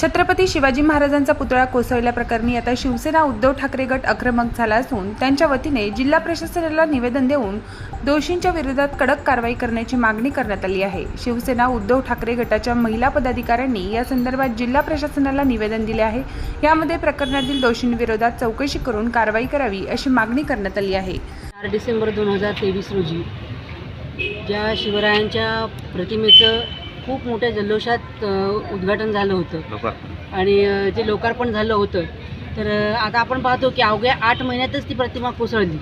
छत्रपती शिवाजी महाराजांचा पुतळा कोसळल्याप्रकरणी आता शिवसेना उद्धव ठाकरे गट आक्रमक झाला असून त्यांच्या वतीने जिल्हा प्रशासनाला निवेदन देऊन दोषींच्या विरोधात कडक कारवाई करण्याची मागणी करण्यात आली आहे. शिवसेना उद्धव ठाकरे गटाच्या महिला पदाधिकाऱ्यांनी या संदर्भात जिल्हा प्रशासनाला निवेदन दिले आहे. यामध्ये प्रकरणातील दोषींविरोधात चौकशी करून कारवाई करावी अशी मागणी करण्यात आली आहे. चार डिसेंबर दोन हजार तेवीस रोजी ज्या शिवरायांच्या प्रतिमेचं खूप मोठ्या जल्लोषात उद्घाटन झालं होतं. आणि जे लोकार्पण झालं होतं तर आता आपण पाहतो की अवघ्या आठ महिन्यातच ती प्रतिमा कोसळली.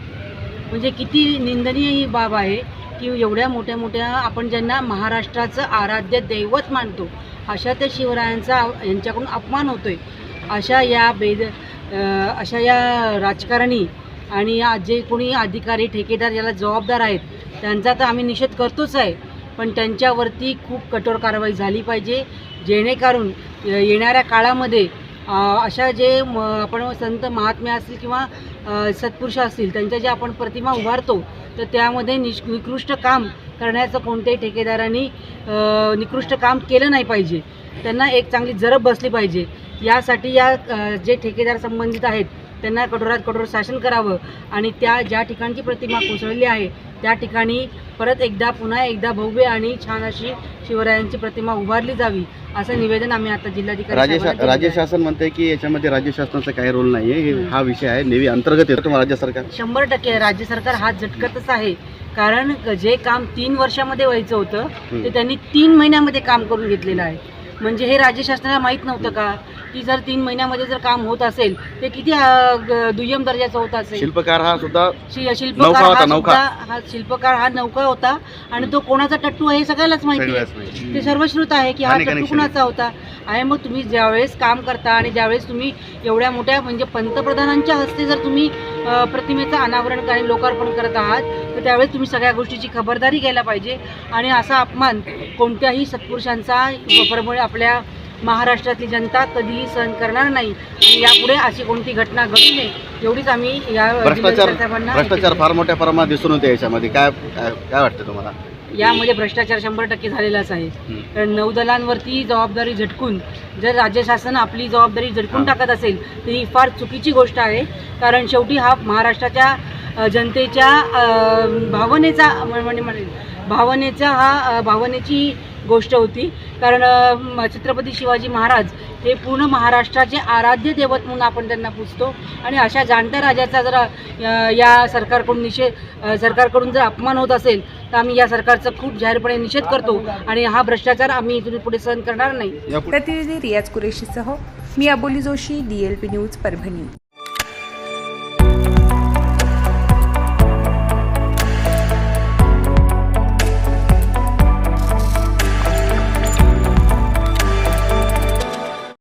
म्हणजे किती निंदनीय ही बाब आहे की एवढ्या मोठ्या मोठ्या आपण ज्यांना महाराष्ट्राचं आराध्य दैवत मानतो अशा त्या शिवरायांचा यांच्याकडून अपमान होतोय. अशा या बेद अशा या राजकारणी आणि जे कोणी अधिकारी ठेकेदार याला जबाबदार आहेत त्यांचा तर आम्ही निषेध करतोच आहे. पण त्यांच्यावरती खूप कठोर कारवाई झाली पाहिजे जेणेकरून येणाऱ्या काळामध्ये अशा जे म आपण संत महात्म्या असतील किंवा सत्पुरुष असतील त्यांच्या ज्या आपण प्रतिमा उभारतो तर त्यामध्ये निश निकृष्ट काम करण्याचं कोणत्याही ठेकेदारांनी निकृष्ट काम केलं नाही पाहिजे. त्यांना एक चांगली जरब बसली पाहिजे. यासाठी या जे ठेकेदार संबंधित आहेत त्यांना कठोरात कठोर शासन करावं आणि त्या ज्या ठिकाणची प्रतिमा कोसळली आहे त्या ठिकाणी परत एकदा पुन्हा एकदा भव्य आणि छान अशी शिवरायांची प्रतिमा उभारली जावी असं निवेदन आम्ही आता जिल्हाधिकारी राज्य साहेबांना राज्य आहे. शासन म्हणते की याच्यामध्ये राज्य शासनाचा काही रोल नाही आहे. हा विषय आहे नेव्ही अंतर्गत येतो राज्य सरकार शंभर टक्के राज्य सरकार हात झटकतच आहे कारण जे काम तीन वर्षामध्ये व्हायचं होतं ते त्यांनी तीन महिन्यामध्ये काम करून घेतलेलं आहे म्हणजे हे राज्य शासनाला माहीत नव्हतं का की जर तीन महिन्यामध्ये जर काम होत असेल ते किती अं, दुय्यम दर्जाचं होत असेल? शिल्पकार हा सुद्धा शि- शिल्पकार होता, हा नौका. सुद्धा हा शिल्पकार हा नौका होता आणि तो कोणाचा टट्टू आहे हे सगळ्यालाच माहिती आहे. ते सर्वश्रुत आहे की हा टट्टू कुणाचा होता? आहे मग तुम्ही ज्यावेळेस काम करता आणि ज्यावेळेस तुम्ही एवढ्या मोठ्या म्हणजे पंतप्रधानांच्या हस्ते जर तुम्ही अ, प्रतिमेचं अनावरण आणि लोकार्पण करत आहात तर त्यावेळेस तुम्ही सगळ्या गोष्टीची खबरदारी घ्यायला पाहिजे. आणि असा अपमान कोणत्याही सत्पुरुषांचा परमुळे आपल्या महाराष्ट्रातली जनता कधीही सहन करणार नाही. आणि यापुढे अशी कोणती घटना घडू नये एवढीच आम्ही या भ्रष्टाचार साहेबांना भ्रष्टाचार फार मोठ्या प्रमाणात दिसून होते याच्यामध्ये. काय काय वाटतं तुम्हाला? यामध्ये भ्रष्टाचार शंभर टक्के झालेलाच आहे. कारण नौदलांवरती जबाबदारी झटकून जर राज्य शासन आपली जबाबदारी झटकून. टाकत असेल तर ही फार चुकीची गोष्ट आहे. कारण शेवटी हा महाराष्ट्राच्या जनतेच्या भावनेचा म्हणजे भावनेचा हा भावनेची गोष्ट होती. कारण छत्रपती शिवाजी महाराज हे पूर्ण महाराष्ट्राचे आराध्य दैवत म्हणून आपण त्यांना पुजतो. आणि अशा जाणत्या राजाचा जर या सरकारकडून निषेध सरकारकडून जर अपमान होत असेल तर आम्ही या सरकारचा खूप जाहीरपणे निषेध करतो आणि हा भ्रष्टाचार आम्ही इथून पुढे सहन करणार नाही. प्रतिनिधी रियाज कुरेशीसह मी Aboli Joshi D L P news Parbhani.